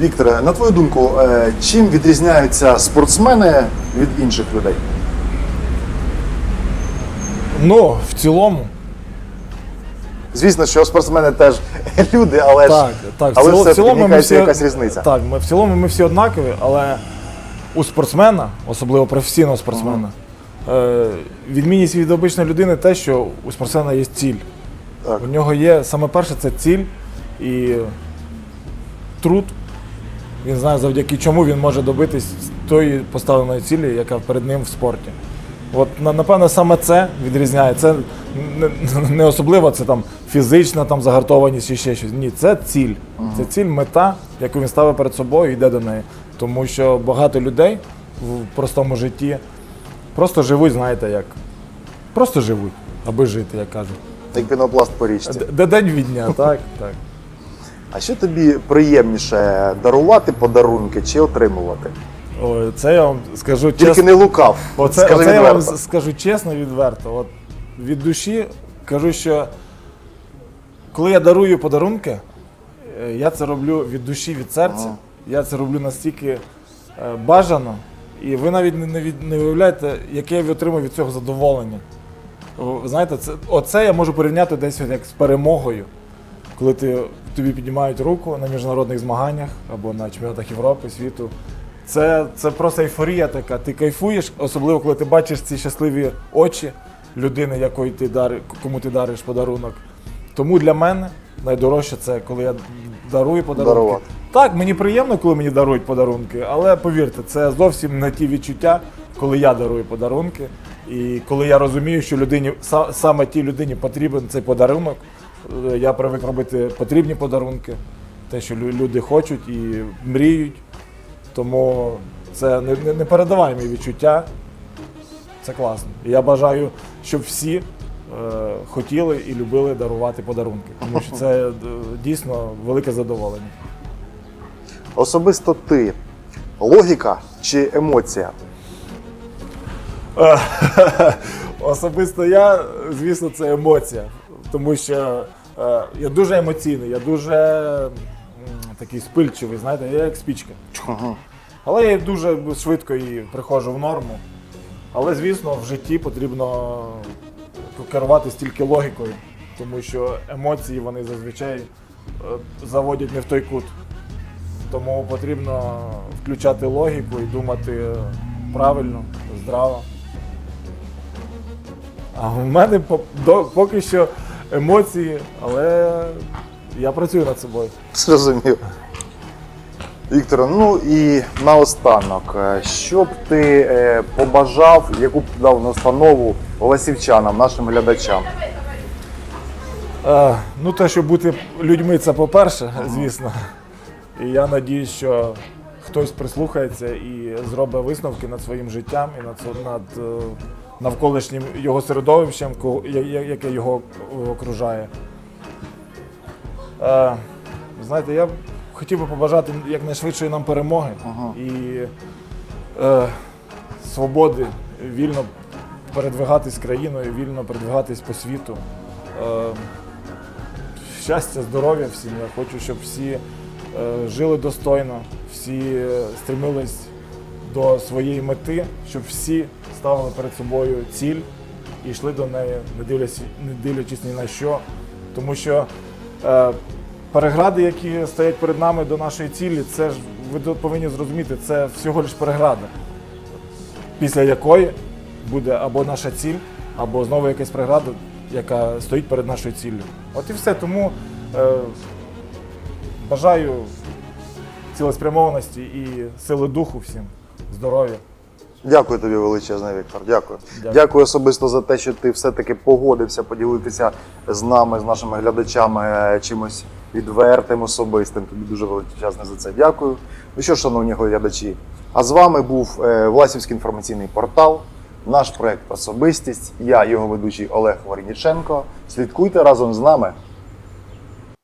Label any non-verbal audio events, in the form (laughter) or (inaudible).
Вікторе, на твою думку, е, чим відрізняються спортсмени від інших людей? Ну, в цілому, Звісно, що спортсмени теж люди, але ж так, так, в але в цілому ми всі, якась різниця. Так, ми, в цілому ми всі однакові, але у спортсмена, особливо професійного спортсмена, е, відмінність від обичної людини те, що у спортсмена є ціль. Так. У нього є саме перше це ціль і труд. Він знає, завдяки чому він може добитись тої поставленої цілі, яка перед ним в спорті. От на- напевно саме це відрізняє. Це не, особливо це там фізична там загартованість чи ще щось. Ні, це ціль. Це ціль, мета, яку він ставить перед собою і йде до неї. Тому що багато людей в простому житті просто живуть, знаєте, як. Просто живуть, аби жити, як кажуть. Як пінопласт по річці. Де день від дня, (laughs) так, так. А що тобі приємніше дарувати подарунки чи отримувати? Ой, це я вам скажу Тільки чесно. не лукав. Оце, Скажи оце я вам відверто. скажу чесно, відверто. От від душі кажу, що коли я дарую подарунки, е, я це роблю від душі, від серця. Я це роблю настільки е, бажано, і ви навіть не, не, від- не уявляєте, яке я отримую від цього задоволення. О, Знаєте, це, оце я можу порівняти десь от як з перемогою, коли ти, тобі піднімають руку на міжнародних змаганнях або на чемпіонатах Європи, світу. Це, це просто ейфорія така. Ти кайфуєш, особливо коли ти бачиш ці щасливі очі людини, якої ти дари, кому ти дариш подарунок. Тому для мене найдорожче це коли я дарую подарунки. Дарувати. Так, мені приємно, коли мені дарують подарунки, але повірте, це зовсім не ті відчуття, коли я дарую подарунки. І коли я розумію, що людині саме тій людині потрібен цей подарунок, я привик робити потрібні подарунки, те, що люди хочуть і мріють. Тому це не- не- непередаваємі відчуття. Це класно. І я бажаю, щоб всі е, хотіли і любили дарувати подарунки, тому що це е, дійсно велике задоволення. Особисто ти логіка чи емоція? (laughs) Особисто я, звісно, це емоція. Тому що е, я дуже емоційний, я дуже м, такий спильчивий, знаєте, я як спічка. Але я дуже швидко і приходжу в норму. Але, звісно, в житті потрібно керуватись тільки логікою, тому що емоції вони зазвичай е, заводять не в той кут. Тому потрібно включати логіку і думати правильно, здраво. А в мене по- до- поки що емоції, але я працюю над собою. Зрозумів. Вікторе, ну і наостанок, е, що б ти е, побажав, яку б дав настанову ласівчанам, нашим глядачам? Е, ну, те, що бути людьми, це по-перше, звісно. І я надіюсь, що хтось прислухається і зробить висновки над своїм життям і над, над е, навколишнім його середовищем, яке його е, окружає. Е, знаєте, я хотів би побажати якнайшвидшої нам перемоги Ага. і е, свободи вільно передвигатись країною, вільно передвигатись по світу. Е, щастя, здоров'я всім. Я хочу, щоб всі е, жили достойно, всі е, стремились до своєї мети, щоб всі ставили перед собою ціль і йшли до неї, не дивлячись, не дивлячись ні на що. Тому що е, перегради, які стоять перед нами до нашої цілі, це ж ви повинні зрозуміти, це всього лиш переграда, після якої буде або наша ціль, або знову якась преграда, яка стоїть перед нашою ціллю. От і все. Тому е, бажаю цілеспрямованості і сили духу всім, здоров'я. Дякую тобі величезне, Віктор. Дякую. Дякую. Дякую особисто за те, що ти все-таки погодився поділитися з нами, з нашими глядачами е, чимось відвертим, особистим. Тобі дуже величезне за це дякую. Ну що, шановні глядачі, а з вами був е, Власівський інформаційний портал, наш проект Особистість. Я, його ведучий Олег Варніченко. Слідкуйте разом з нами.